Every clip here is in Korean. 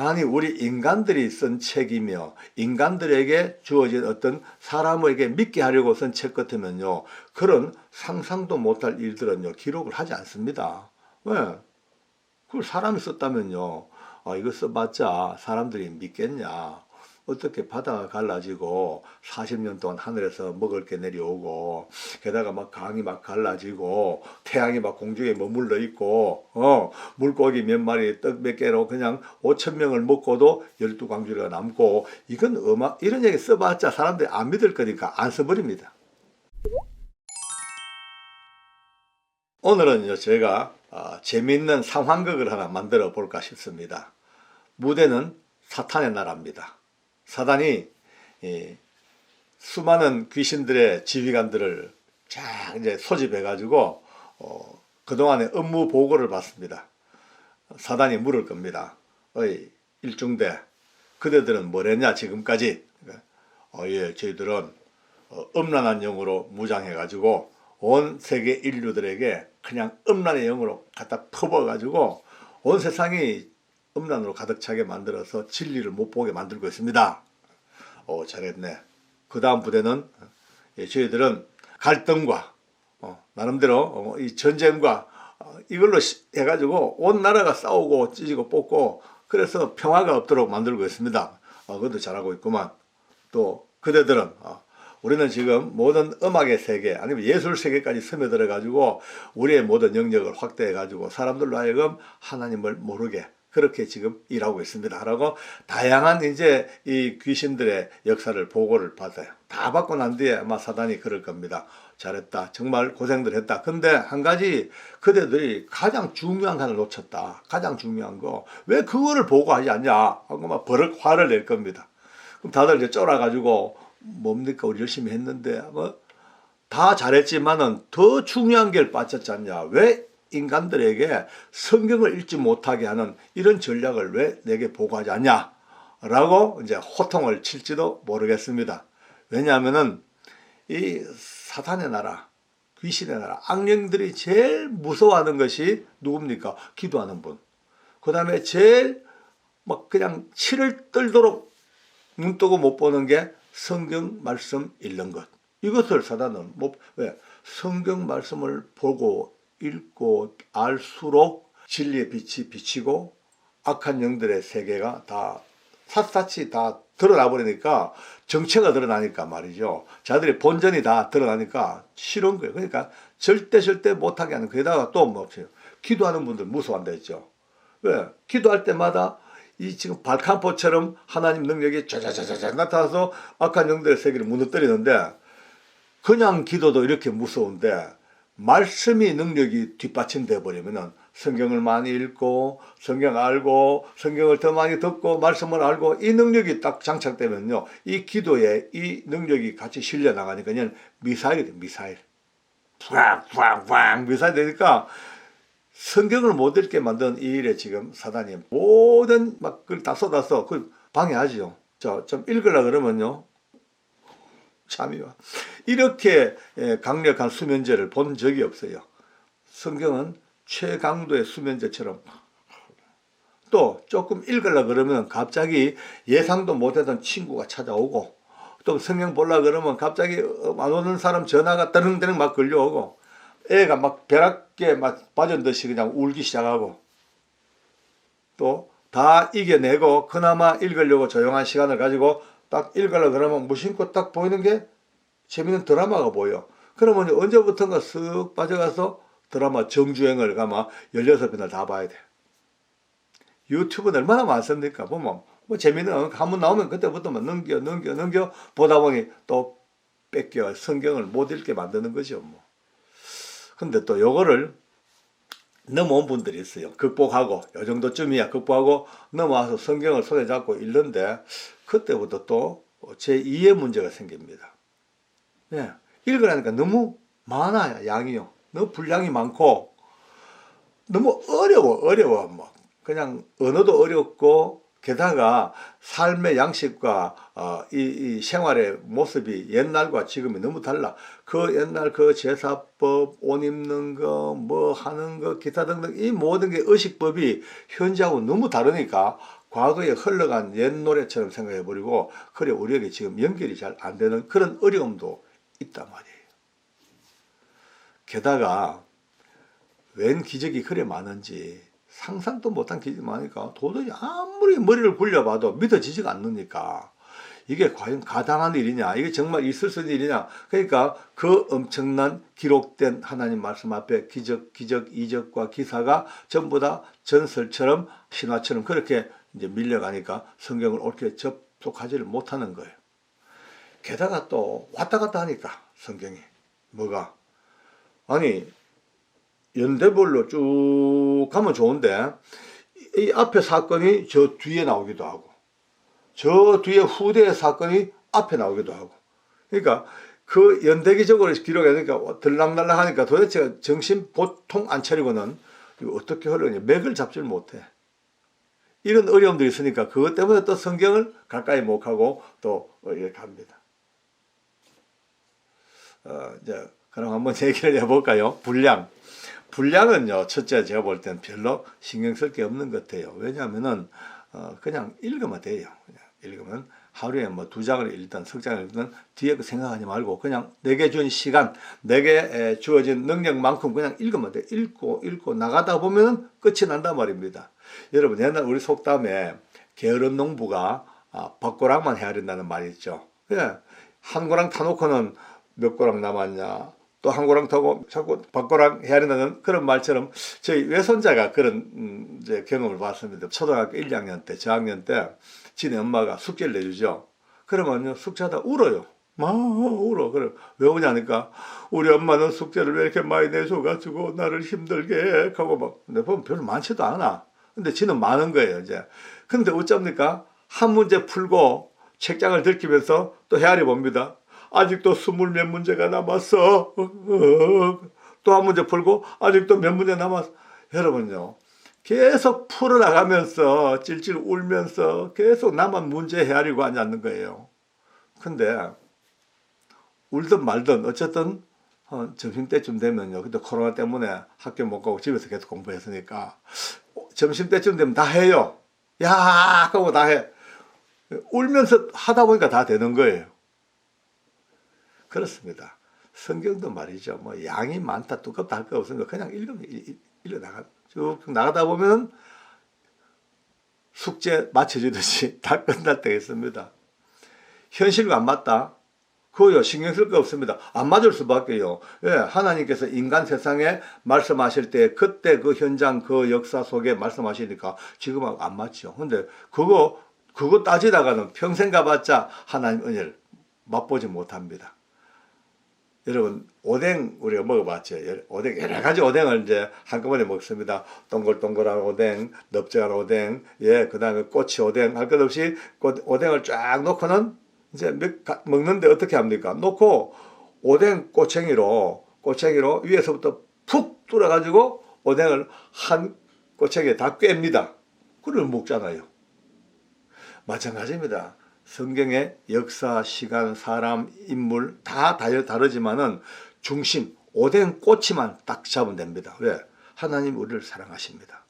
아니 우리 인간들이 쓴 책이며 인간들에게 주어진 어떤 사람에게 믿게 하려고 쓴 책 같으면요 그런 상상도 못할 일들은요 기록을 하지 않습니다. 왜? 그걸 사람이 썼다면요 아 이거 써봤자 사람들이 믿겠냐? 어떻게 바다가 갈라지고 40년 동안 하늘에서 먹을 게 내려오고 게다가 막 강이 막 갈라지고 태양이 막 공중에 머물러 있고 어 물고기 몇 마리 떡 몇 개로 그냥 5천 명을 먹고도 열두 광주리가 남고 이건 어마 이런 얘기 써봤자 사람들이 안 믿을 거니까 안 써버립니다. 오늘은요 제가 아, 재미있는 상황극을 하나 만들어 볼까 싶습니다. 무대는 사탄의 나라입니다. 사단이 이 수많은 귀신들의 지휘관들을 쫙 이제 소집해 가지고 어, 그동안의 업무 보고를 받습니다. 사단이 물을 겁니다. 어이 일중대 그대들은 뭘 했냐 지금까지 어, 예 저희들은 어, 음란한 영으로 무장해 가지고 온 세계 인류들에게 그냥 음란의 영으로 갖다 퍼부어 가지고 온 세상이 음란으로 가득 차게 만들어서 진리를 못 보게 만들고 있습니다. 어, 잘했네. 그 다음 부대는 예, 저희들은 갈등과 어, 나름대로 어, 이 전쟁과 어, 이걸로 시- 해가지고 온 나라가 싸우고 찢고 뽑고 그래서 평화가 없도록 만들고 있습니다. 어, 그것도 잘하고 있구만. 또 그대들은 어, 우리는 지금 모든 음악의 세계 아니면 예술 세계까지 스며들어 가지고 우리의 모든 영역을 확대해 가지고 사람들로 하여금 하나님을 모르게 그렇게 지금 일하고 있습니다. 라고 다양한 이제 이 귀신들의 역사를 보고를 받아요. 다 받고 난 뒤에 아마 사단이 그럴 겁니다. 잘했다. 정말 고생들 했다. 근데 한 가지 그대들이 가장 중요한 하나를 놓쳤다. 가장 중요한 거. 왜 그거를 보고하지 않냐? 하고 막 버럭 화를 낼 겁니다. 그럼 다들 이제 쫄아가지고 뭡니까? 우리 열심히 했는데 뭐 다 잘했지만은 더 중요한 게 빠졌지 않냐? 왜 인간들에게 성경을 읽지 못하게 하는 이런 전략을 왜 내게 보고하지 않냐? 라고 이제 호통을 칠지도 모르겠습니다. 왜냐하면은 이 사탄의 나라, 귀신의 나라, 악령들이 제일 무서워하는 것이 누굽니까? 기도하는 분. 그 다음에 제일 막 그냥 치를 떨도록 눈 뜨고 못 보는 게 성경 말씀 읽는 것. 이것을 사단은 뭐, 왜? 성경 말씀을 보고 읽고 알수록 진리의 빛이 비치고 악한 영들의 세계가 다 샅샅이 다 드러나 버리니까 정체가 드러나니까 말이죠. 자들의 본전이 다 드러나니까 싫은 거예요. 그러니까 절대 절대 못하게 하는 거기다가 또 뭐 없어요. 기도하는 분들 무서워한다 했죠. 왜? 기도할 때마다 이 지금 발칸포처럼 하나님 능력이 짜자자자자 나타나서 악한 영들의 세계를 무너뜨리는데 그냥 기도도 이렇게 무서운데 말씀이 능력이 뒷받침돼 버리면은 성경을 많이 읽고 성경 알고 성경을 더 많이 듣고 말씀을 알고 이 능력이 딱 장착되면요 이 기도에 이 능력이 같이 실려 나가니까 그냥 미사일이 돼 미사일 팡팡팡 미사일 되니까 성경을 못 읽게 만든 이 일에 지금 사단이 모든 막 그걸 다 쏟아서 그 방해하지요. 저좀 읽으려 그러면요. 참이와 이렇게 예, 강력한 수면제를 본 적이 없어요. 성경은 최강도의 수면제처럼 또 조금 읽으려 그러면 갑자기 예상도 못했던 친구가 찾아오고 또 성경 보려 그러면 갑자기 안 오는 사람 전화가 떠릉떠릉 막 걸려오고 애가 막 벼락에 막 빠진 듯이 그냥 울기 시작하고 또 다 이겨내고 그나마 읽으려고 조용한 시간을 가지고 딱 읽으려 그러면 무심코 딱 보이는 게 재밌는 드라마가 보여. 그러면 언제부턴가 쓱 빠져가서 드라마 정주행을 가마 16편을 다 봐야 돼. 유튜브는 얼마나 많습니까? 보면 뭐거 한번 나오면 그때부터 막 넘겨 넘겨 넘겨 보다 보니 또 뺏겨 성경을 못 읽게 만드는 거죠. 뭐. 근데 또 요거를 넘어온 분들이 있어요. 극복하고 요 정도쯤이야 극복하고 넘어와서 성경을 손에 잡고 읽는데 그때부터 또 제2의 문제가 생깁니다. 예, 읽으라니까 너무 많아요 양이요. 너무 분량이 많고 너무 어려워 어려워 뭐 그냥 언어도 어렵고 게다가 삶의 양식과 어, 이, 이 생활의 모습이 옛날과 지금이 너무 달라. 그 옛날 그 제사법, 옷 입는 거, 뭐 하는 거, 기타 등등 이 모든 게 의식법이 현재하고 너무 다르니까 과거에 흘러간 옛 노래처럼 생각해 버리고 그래 우리에게 지금 연결이 잘 안 되는 그런 어려움도 있단 말이에요. 게다가 웬 기적이 그래 많은지 상상도 못한 기적이 많으니까 도저히 아무리 머리를 굴려봐도 믿어지지가 않으니까 이게 과연 가당한 일이냐 이게 정말 있을 수 있는 일이냐 그러니까 그 엄청난 기록된 하나님 말씀 앞에 기적 기적 이적과 기사가 전부 다 전설처럼 신화처럼 그렇게 이제 밀려가니까 성경을 옳게 접속하지를 못하는 거예요. 게다가 또 왔다 갔다 하니까 성경이 뭐가? 아니 연대별로 쭉 가면 좋은데 이 앞에 사건이 저 뒤에 나오기도 하고 저 뒤에 후대의 사건이 앞에 나오기도 하고. 그러니까 그 연대기적으로 기록하니까 들락날락 하니까 도대체 정신 보통 안 차리고는 어떻게 흘러냐. 맥을 잡질 못해 이런 어려움들이 있으니까 그것 때문에 또 성경을 가까이 못 하고 또 이렇게 합니다. 어, 이제 그럼 한번 얘기를 해볼까요? 분량. 분량은요, 첫째 제가 볼 때는 별로 신경 쓸 게 없는 것 같아요. 왜냐하면은, 어, 그냥 읽으면 돼요. 그냥 읽으면 하루에 뭐 두 장을 읽든 석 장을 읽든 뒤에 그 생각하지 말고 그냥 내게 준 시간, 내게 주어진 능력만큼 그냥 읽으면 돼. 읽고, 읽고 나가다 보면은 끝이 난단 말입니다. 여러분, 옛날 우리 속담에 게으른 농부가 아, 밭고랑만 해야 된다는 말이 있죠. 예. 한 고랑 타놓고는 몇 고랑 남았냐. 또 한 고랑 타고 자꾸 밭고랑 해야 된다는 그런 말처럼 저희 외손자가 그런 음, 이제 경험을 봤습니다. 초등학교 1, 2학년 때, 저학년 때 지네 엄마가 숙제를 내주죠. 그러면요 숙제하다 울어요. 막 울어. 그래 왜 우냐니까 우리 엄마는 숙제를 왜 이렇게 많이 내줘가지고 나를 힘들게 해. 하고 막 근데 보면 별로 많지도 않아. 근데 지는 많은 거예요 이제. 근데 어쩝니까? 한 문제 풀고 책장을 들키면서 또 헤아려 봅니다. 아직도 스물 몇 문제가 남았어. 또 한 문제 풀고 아직도 몇 문제 남았어. 여러분요. 계속 풀어나가면서 찔찔 울면서 계속 남은 문제 헤아리고 앉았는 거예요. 근데 울든 말든 어쨌든 어, 점심때쯤 되면요. 그때 코로나 때문에 학교 못 가고 집에서 계속 공부했으니까 점심때쯤 되면 다 해요. 야 하고 다 해. 울면서 하다 보니까 다 되는 거예요. 그렇습니다. 성경도 말이죠. 뭐 양이 많다 두껍다 할 거 없으니까 그냥 읽으면 읽어 나가 쭉 나가다 보면 숙제 맞춰주듯이 다 끝날 때가 있습니다. 현실과 안 맞다. 그거요 신경 쓸 거 없습니다. 안 맞을 수밖에요. 예, 하나님께서 인간 세상에 말씀하실 때 그때 그 현장 그 역사 속에 말씀하시니까 지금하고 안 맞죠. 근데 그거 그거 따지다가는 평생 가봤자 하나님 은혜를 맛보지 못합니다. 여러분 오뎅 우리가 먹어봤죠. 오뎅 여러 가지 오뎅을 이제 한꺼번에 먹습니다. 동글동글한 오뎅, 넓적한 오뎅, 예, 그다음에 꼬치 오뎅 할 것 없이 꽃- 오뎅을 쫙 놓고는 이제 먹는데 어떻게 합니까? 놓고 오뎅 꼬챙이로 꼬챙이로 위에서부터 푹 뚫어가지고 오뎅을 한 꼬챙이에 다 꿰입니다. 그걸 먹잖아요. 마찬가지입니다. 성경의 역사, 시간, 사람, 인물 다 다르- 다르지만은 중심 오뎅 꼬치만 딱 잡으면 됩니다. 왜? 하나님 우리를 사랑하십니다.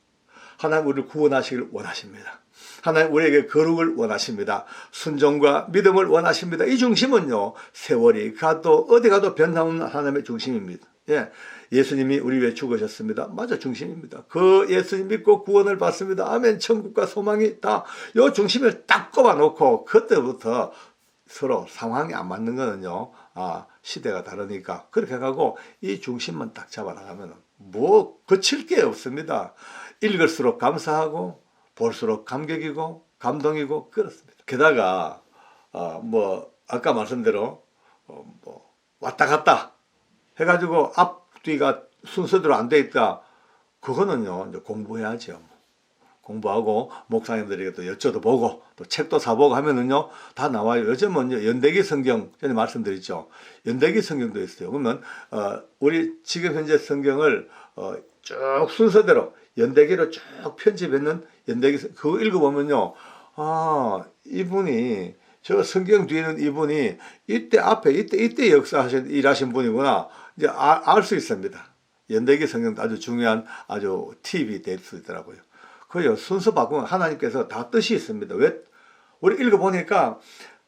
하나님 우리를 구원하시길 원하십니다. 하나님 우리에게 거룩을 원하십니다. 순종과 믿음을 원하십니다. 이 중심은요, 세월이 가도 어디 가도 변함없는 하나님의 중심입니다. 예. 예수님이 우리 위해 죽으셨습니다. 맞아, 중심입니다. 그 예수님 믿고 구원을 받습니다. 아멘. 천국과 소망이 다 요 중심을 딱 꼽아 놓고 그때부터 서로 상황이 안 맞는 거는요, 아, 시대가 다르니까. 그렇게 하고 이 중심만 딱 잡아 나가면 뭐 거칠 게 없습니다. 읽을수록 감사하고 볼수록 감격이고 감동이고 그렇습니다. 게다가 어, 뭐 아까 말씀대로 어, 뭐 왔다 갔다 해가지고 앞뒤가 순서대로 안 돼 있다. 그거는요 이제 공부해야죠. 뭐. 공부하고 목사님들에게 또 여쭤도 보고 또 책도 사보고 하면은요 다 나와요. 요즘은 연대기 성경 전에 말씀드렸죠. 연대기 성경도 있어요. 그러면 어, 우리 지금 현재 성경을 어, 쭉 순서대로 연대기로 쭉 편집했는 연대기 성- 그거 읽어보면요 아 이분이 저 성경 뒤에는 이분이 이때 앞에 이때 이때 역사하신 일하신 분이구나 이제 알 수 있습니다. 연대기 성경도 아주 중요한 아주 팁이 될 수 있더라고요. 그요 순서 바꾸면 하나님께서 다 뜻이 있습니다. 왜 우리 읽어보니까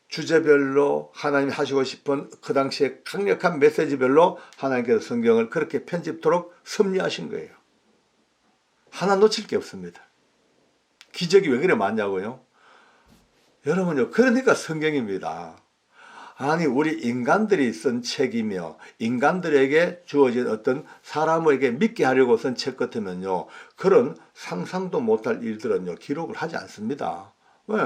주제별로 하나님이 하시고 싶은 그 당시에 강력한 메시지별로 하나님께서 성경을 그렇게 편집토록 섭리하신 거예요. 하나 놓칠 게 없습니다. 기적이 왜 그래 많냐고요? 여러분요, 그러니까 성경입니다. 아니, 우리 인간들이 쓴 책이며, 인간들에게 주어진 어떤 사람에게 믿게 하려고 쓴 책 같으면요, 그런 상상도 못할 일들은요, 기록을 하지 않습니다. 왜?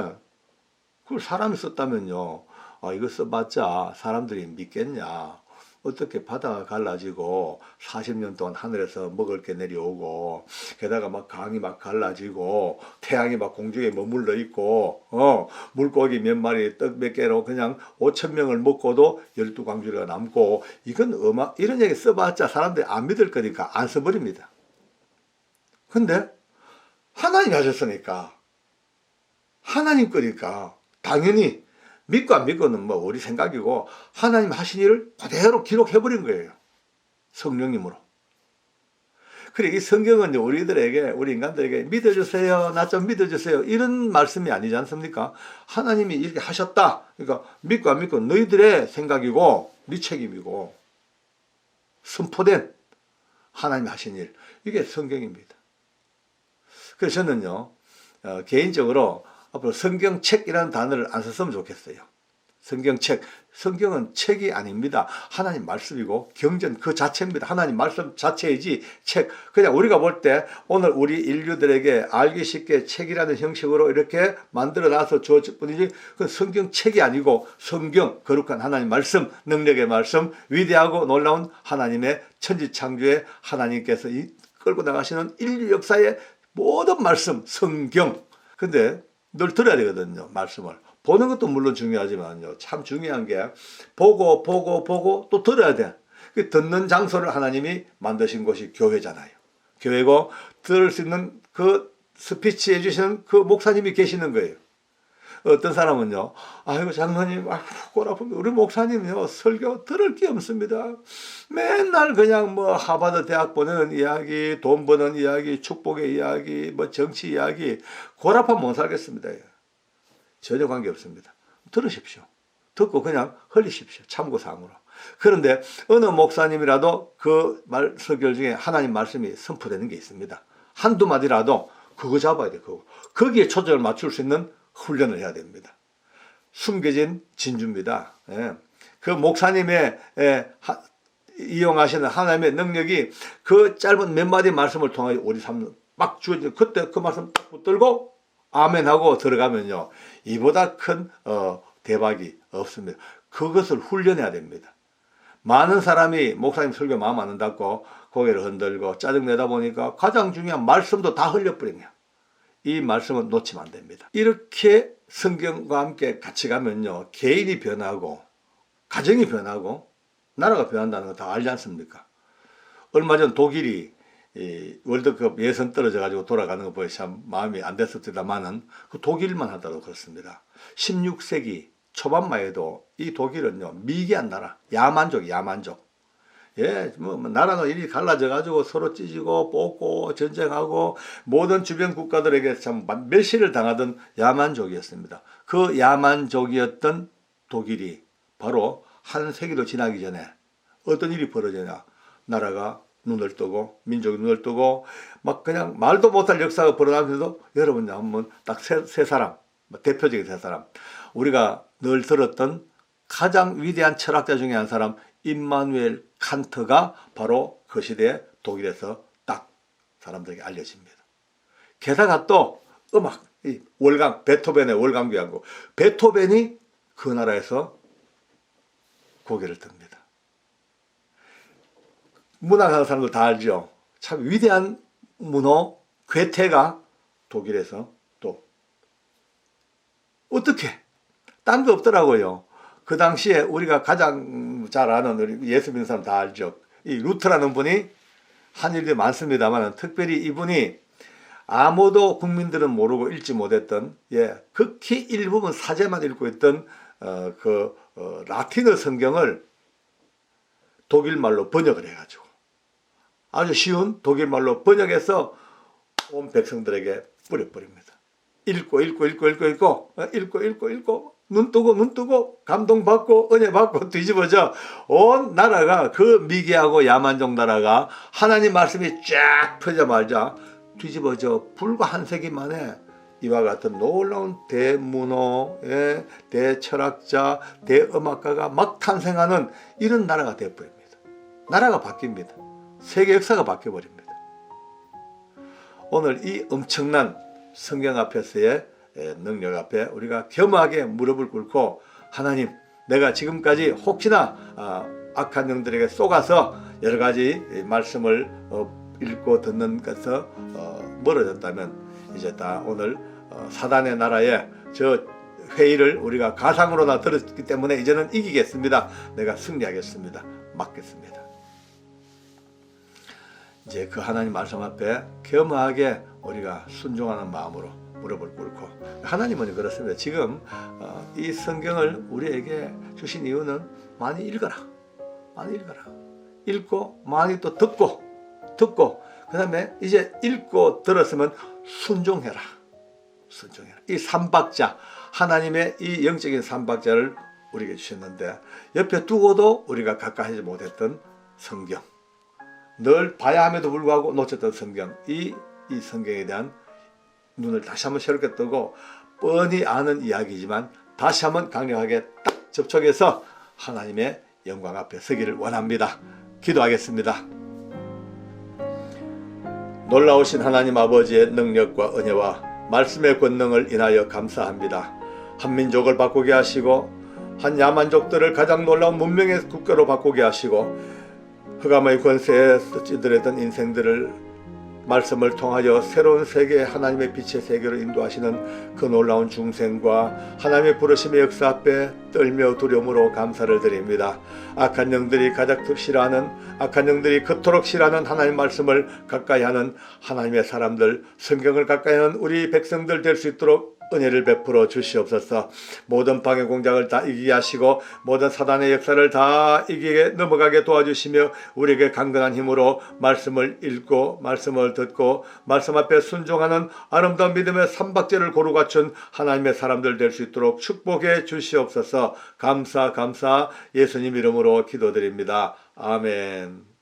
그걸 사람이 썼다면요, 아, 이거 써봤자 사람들이 믿겠냐. 어떻게 바다가 갈라지고 40년 동안 하늘에서 먹을 게 내려오고 게다가 막 강이 막 갈라지고 태양이 막 공중에 머물러 있고 어 물고기 몇 마리 떡 몇 개로 그냥 5천 명을 먹고도 열두 광주리가 남고 이건 어마 이런 얘기 써봤자 사람들이 안 믿을 거니까 안 써버립니다. 근데 하나님이 하셨으니까 하나님 거니까 당연히 믿고 안 믿고는 뭐 우리 생각이고 하나님 하신 일을 그대로 기록해버린 거예요. 성령님으로. 그래 이 성경은 우리들에게 우리 인간들에게 믿어주세요 나 좀 믿어주세요 이런 말씀이 아니지 않습니까? 하나님이 이렇게 하셨다. 그러니까 믿고 안 믿고 너희들의 생각이고 네 책임이고 선포된 하나님이 하신 일 이게 성경입니다. 그래서 저는요 어, 개인적으로 앞으로 성경책이라는 단어를 안 썼으면 좋겠어요. 성경책. 성경은 책이 아닙니다. 하나님 말씀이고 경전 그 자체입니다. 하나님 말씀 자체이지 책. 그냥 우리가 볼 때 오늘 우리 인류들에게 알기 쉽게 책이라는 형식으로 이렇게 만들어 놔서 주어질 뿐이지 그 성경 책이 아니고 성경 거룩한 하나님 말씀 능력의 말씀 위대하고 놀라운 하나님의 천지 창조의 하나님께서 이 끌고 나가시는 인류 역사의 모든 말씀 성경. 근데 늘 들어야 되거든요. 말씀을. 보는 것도 물론 중요하지만요. 참 중요한 게 보고 보고 보고 또 들어야 돼. 그 듣는 장소를 하나님이 만드신 곳이 교회잖아요. 교회고 들을 수 있는 그 스피치 해주시는 그 목사님이 계시는 거예요. 어떤 사람은요, 아이고, 장로님, 아이고, 골 아픈데, 우리 목사님요, 설교 들을 게 없습니다. 맨날 그냥 뭐, 하버드 대학 보내는 이야기, 돈 버는 이야기, 축복의 이야기, 뭐, 정치 이야기, 골 아파 못 살겠습니다. 전혀 관계 없습니다. 들으십시오. 듣고 그냥 흘리십시오. 참고사항으로. 그런데 어느 목사님이라도 그 말, 설교 중에 하나님 말씀이 선포되는 게 있습니다. 한두 마디라도 그거 잡아야 돼, 그거. 거기에 초점을 맞출 수 있는 훈련을 해야 됩니다. 숨겨진 진주입니다. 예. 그 목사님의 예, 하, 이용하시는 하나님의 능력이 그 짧은 몇 마디 말씀을 통해 우리 삶막 주어진 그때 그 말씀 딱 붙들고 아멘 하고 들어가면요 이보다 큰 어, 대박이 없습니다. 그것을 훈련해야 됩니다. 많은 사람이 목사님 설교 마음 안 든다고 고개를 흔들고 짜증내다 보니까 가장 중요한 말씀도 다 흘려버리냐. 이 말씀은 놓치면 안 됩니다. 이렇게 성경과 함께 같이 가면요. 개인이 변하고, 가정이 변하고, 나라가 변한다는 거 다 알지 않습니까? 얼마 전 독일이 월드컵 예선 떨어져 가지고 돌아가는 거 보여 참 마음이 안 됐었다마는 그 독일만 하더라도 그렇습니다. 16세기 초반만 해도 이 독일은요 미개한 나라, 야만족, 야만족. 예, 뭐, 뭐 나라는 일이 갈라져 가지고 서로 찢고 뽑고 전쟁하고 모든 주변 국가들에게 참 멸시를 당하던 야만족이었습니다. 그 야만족이었던 독일이 바로 한 세기도 지나기 전에 어떤 일이 벌어지냐? 나라가 눈을 뜨고 민족이 눈을 뜨고 막 그냥 말도 못할 역사가 벌어나면서도 여러분 한번 딱세 사람 뭐 대표적인 세 사람 우리가 늘 들었던 가장 위대한 철학자 중에 한 사람 임마누엘 칸트가 바로 그 시대에 독일에서 딱 사람들에게 알려집니다. 게다가 또 음악, 이 월강, 베토벤의 월강교향곡. 베토벤이 그 나라에서 고개를 듭니다. 문학하는 사람들 다 알죠. 참 위대한 문호 괴테가 독일에서 또 어떻게 딴 거 없더라고요. 그 당시에 우리가 가장 잘 아는 우리 예수 믿는 사람 다 알죠. 이 루트라는 분이 한 일이 많습니다만 특별히 이분이 아무도 국민들은 모르고 읽지 못했던 예 극히 일부분 사제만 읽고 있던 어, 그 어, 라틴어 성경을 독일 말로 번역을 해가지고 아주 쉬운 독일 말로 번역해서 온 백성들에게 뿌려버립니다. 읽고 읽고 읽고 읽고 읽고 어, 읽고 읽고 읽고 눈 뜨고 눈 뜨고 감동받고 은혜 받고 뒤집어져 온 나라가 그 미개하고 야만종 나라가 하나님 말씀이 쫙 펴자마자 뒤집어져 불과 한 세기 만에 이와 같은 놀라운 대문호, 예, 대철학자, 대음악가가 막 탄생하는 이런 나라가 되어버립니다. 나라가 바뀝니다. 세계 역사가 바뀌어버립니다. 오늘 이 엄청난 성경 앞에서의 예, 능력 앞에 우리가 겸하게 무릎을 꿇고 하나님 내가 지금까지 혹시나 아, 악한 영들에게 속아서 여러 가지 말씀을 어, 읽고 듣는 것에서 어, 멀어졌다면 이제 다 오늘 어, 사단의 나라에 저 회의를 우리가 가상으로나 들었기 때문에 이제는 이기겠습니다. 내가 승리하겠습니다. 맡겠습니다. 이제 그 하나님 말씀 앞에 겸허하게 우리가 순종하는 마음으로 무릎을 꿇고 하나님은 그렇습니다. 지금 어, 이 성경을 우리에게 주신 이유는 많이 읽어라, 많이 읽어라, 읽고 많이 또 듣고 듣고 그 다음에 이제 읽고 들었으면 순종해라, 순종해라. 이 삼박자 하나님의 이 영적인 삼박자를 우리에게 주셨는데 옆에 두고도 우리가 가까이 하지 못했던 성경. 늘 봐야 함에도 불구하고 놓쳤던 성경 이, 이 성경에 대한 눈을 다시 한번 새롭게 뜨고 뻔히 아는 이야기지만 다시 한번 강력하게 딱 접촉해서 하나님의 영광 앞에 서기를 원합니다. 기도하겠습니다. 놀라우신 하나님 아버지의 능력과 은혜와 말씀의 권능을 인하여 감사합니다. 한 민족을 바꾸게 하시고 한 야만족들을 가장 놀라운 문명의 국가로 바꾸게 하시고 흑암의 권세에 찌들었던 인생들을 말씀을 통하여 새로운 세계 하나님의 빛의 세계로 인도하시는 그 놀라운 중생과 하나님의 부르심의 역사 앞에 떨며 두려움으로 감사를 드립니다. 악한 영들이 가장 싫어하는 악한 영들이 그토록 싫어하는 하나님 말씀을 가까이 하는 하나님의 사람들 성경을 가까이 하는 우리 백성들 될 수 있도록 은혜를 베풀어 주시옵소서. 모든 방해 공작을 다 이기게 하시고 모든 사단의 역사를 다 이기게 넘어가게 도와주시며 우리에게 강건한 힘으로 말씀을 읽고 말씀을 듣고 말씀 앞에 순종하는 아름다운 믿음의 삼박제를 고루 갖춘 하나님의 사람들 될 수 있도록 축복해 주시옵소서. 감사 감사 예수님 이름으로 기도드립니다. 아멘.